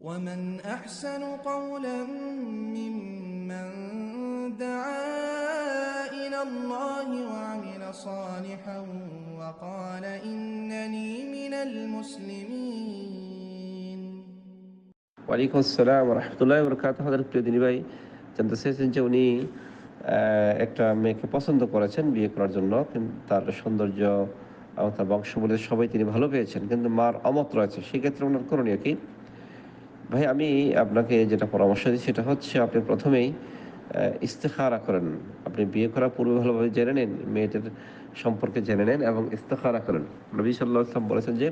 ومن أحسن قولا ممن دعا إلى الله وعمل صالحا وقال إنني من المسلمين ওয়ালাইকুম আসসালাম রহমতুল্লাহ বরকাত আমাদের প্রিয় দিনী ভাই জানতে চেয়েছেন যে উনি আহ, একটা মেয়েকে পছন্দ করেছেন বিয়ে করার জন্য কিন্তু তার সৌন্দর্য এবং তার বংশবলী সবাই তিনি ভালো পেয়েছেন কিন্তু মার অমত রয়েছে সেক্ষেত্রে ওনার করণীয় কি ভাই, আমি আপনাকে যেটা পরামর্শ দিই সেটা হচ্ছে আপনি প্রথমেই ইস্তেখারা করেন। আপনি বিয়ে করার পূর্বে ভালোভাবে জেনে নেন, মেয়েদের সম্পর্কে জেনে নেন এবং ইস্তেখারা করেন। নবী সাল্লাহ ইসলাম বলেছেন যে,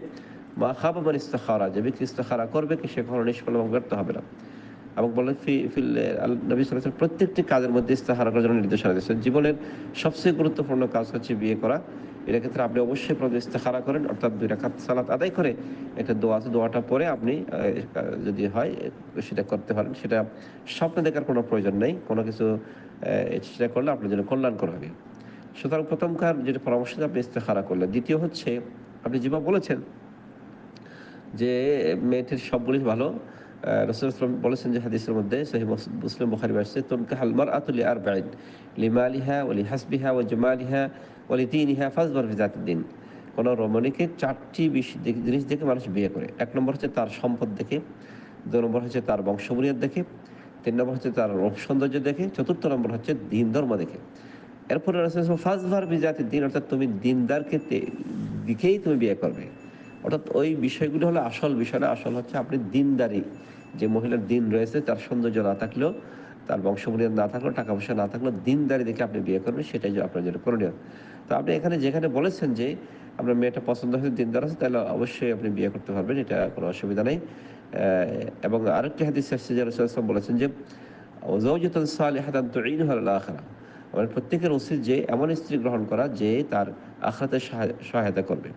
মা খাবার ইস্তেখারা যে ব্যক্তি ইস্তেখারা করবে কি সে কখনো নিষ্ফল এবং ব্যর্থ হবে না। এবং বলে ফি, ফিল নবী সাল্লাহ প্রত্যেকটি কাজের মধ্যে ইস্তেখারা করার জন্য নির্দেশনা দিয়েছেন। জীবনের সবচেয়ে গুরুত্বপূর্ণ কাজ হচ্ছে বিয়ে করা। এটা ক্ষেত্রে আপনি অবশ্যই প্রথমে ইস্তেখারা করেন, অর্থাৎ দুই রাখাত সালাত আদায় করে একটা দোয়া আছে, দোয়াটা পরে আপনি যদি হয়, সেটা করতে পারেন। সেটা স্বপ্নে দেখার কোনো প্রয়োজন নেই, কোনো কিছু সেটা করলে আপনার জন্য কল্যাণকর হবে। সুতরাং প্রথমকার যেটা পরামর্শ আপনি ইস্তেখারা করলেন, দ্বিতীয় হচ্ছে, আপনি যেভাবে বলেছেন যে মেয়েটির সবগুলি ভালো রসুল ইসলাম বলেছেন যে হাদিসের মধ্যে সহি মুসলিম বুখারি আসছে তুমকে হালমার আতুলি আর বাইন লিমালিহা ওলি হাসবিহা ও জমালিহা ওলি তিনিহা ফাজবার দিন কোনো রমণীকে চারটি জিনিস দেখে মানুষ বিয়ে করে। এক নম্বর হচ্ছে তার সম্পদ দেখে, দু নম্বর হচ্ছে তার বংশবুনিয়াদ দেখে, তিন নম্বর হচ্ছে তার রূপ সৌন্দর্য দেখে, চতুর্থ নম্বর হচ্ছে দিন ধর্ম দেখে। এরপরে ফাজভার বিজাতির দিন অর্থাৎ তুমি দিনদারকে দিকেই তুমি বিয়ে করবে। অর্থাৎ ওই বিষয়গুলো হলো আসল বিষয় না, আসল হচ্ছে আপনি দিনদারি। যে মহিলার দিন রয়েছে, তার সৌন্দর্য না থাকলেও, তার বংশমূল্য না থাকলেও, টাকা পয়সা না থাকলেও দিনদারি দেখে আপনি বিয়ে করবেন, সেটাই যে আপনার জন্য করণীয়। তো আপনি এখানে যেখানে বলেছেন যে, আপনার মেয়েটা পছন্দ হয়েছে, দিনদার আছে, তাহলে অবশ্যই আপনি বিয়ে করতে পারবেন, এটা কোনো অসুবিধা নেই। এবং আরেকটি হাদিস রসুলাম বলেছেন যে ওজাউজাতান সালিহাতান তুঈনুহা আলাল আখিরাহ। আমাদের প্রত্যেকের উচিত যে, এমন স্ত্রী গ্রহণ করা যে, তার আখাতের সহায়তা করবে।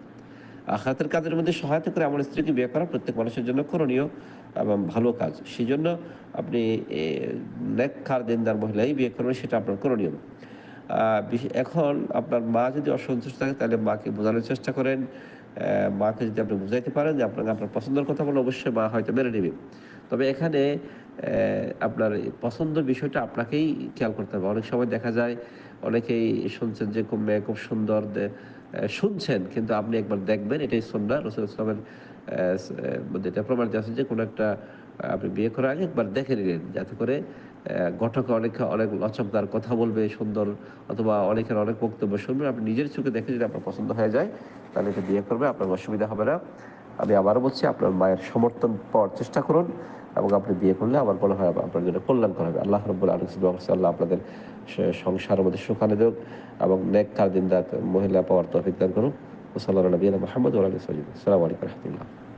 আখাতের কাজের মধ্যে সহায়তা করে এমন স্ত্রীকে বিয়ে করা প্রত্যেক মানুষের জন্য করণীয় এবং ভালো কাজ। সেই জন্য আপনি নেককার, দিনদার মহিলাই বিয়ে করবেন, সেটা আপনার করণীয়। এখন আপনার মা যদি অসন্তুষ্ট থাকে, তাহলে মাকে বোঝানোর চেষ্টা করেন। মাকে যদি আপনি বুঝাইতে পারেন যে আপনাকে আপনার পছন্দের কথা বলে অবশ্যই মা হয়তো মেনে নেবে। তবে এখানে আপনার পছন্দ বিষয়টা আপনাকেই খেয়াল করতে হবে। অনেক সময় দেখা যায়, অনেকেই শুনছেন যে খুব মেয়ে খুব সুন্দর শুনছেন, কিন্তু আপনি একবার দেখবেন, এটাই সন্ধ্যা রসুল ইসলামের এটা প্রমাণিত আছে যে কোনো একটা আপনি বিয়ে করার আগে একবার দেখে নিলেন, যাতে করে ঘটকে অনেক অনেক লচকদার কথা বলবে, সুন্দর, অথবা অনেকের অনেক বক্তব্য শুনবেন আপনি নিজের চোখে দেখে যদি আপনার পছন্দ হয়ে যায়, তাহলে এটা বিয়ে করবে, আপনার অসুবিধা হবে না। আমি আবারও বলছি, আপনার মায়ের সমর্থন পাওয়ার চেষ্টা করুন। এবং আপনি বিয়ে করলে আমার মনে হয় আপনার জন্য কল্যাণকর হবে। আল্লাহ রব্বুল আলম আল্লাহ আপনাদের সংসার মধ্যে সুখানে দেব এবং নেক কার দিন রাত মহিলা পাওয়ার তফিক দান করুন। ওসাল্লাহ নবীন মোহাম্মদ ওয়ালাইকুম সালাম আলাইকুম রহমতুল্লাহ।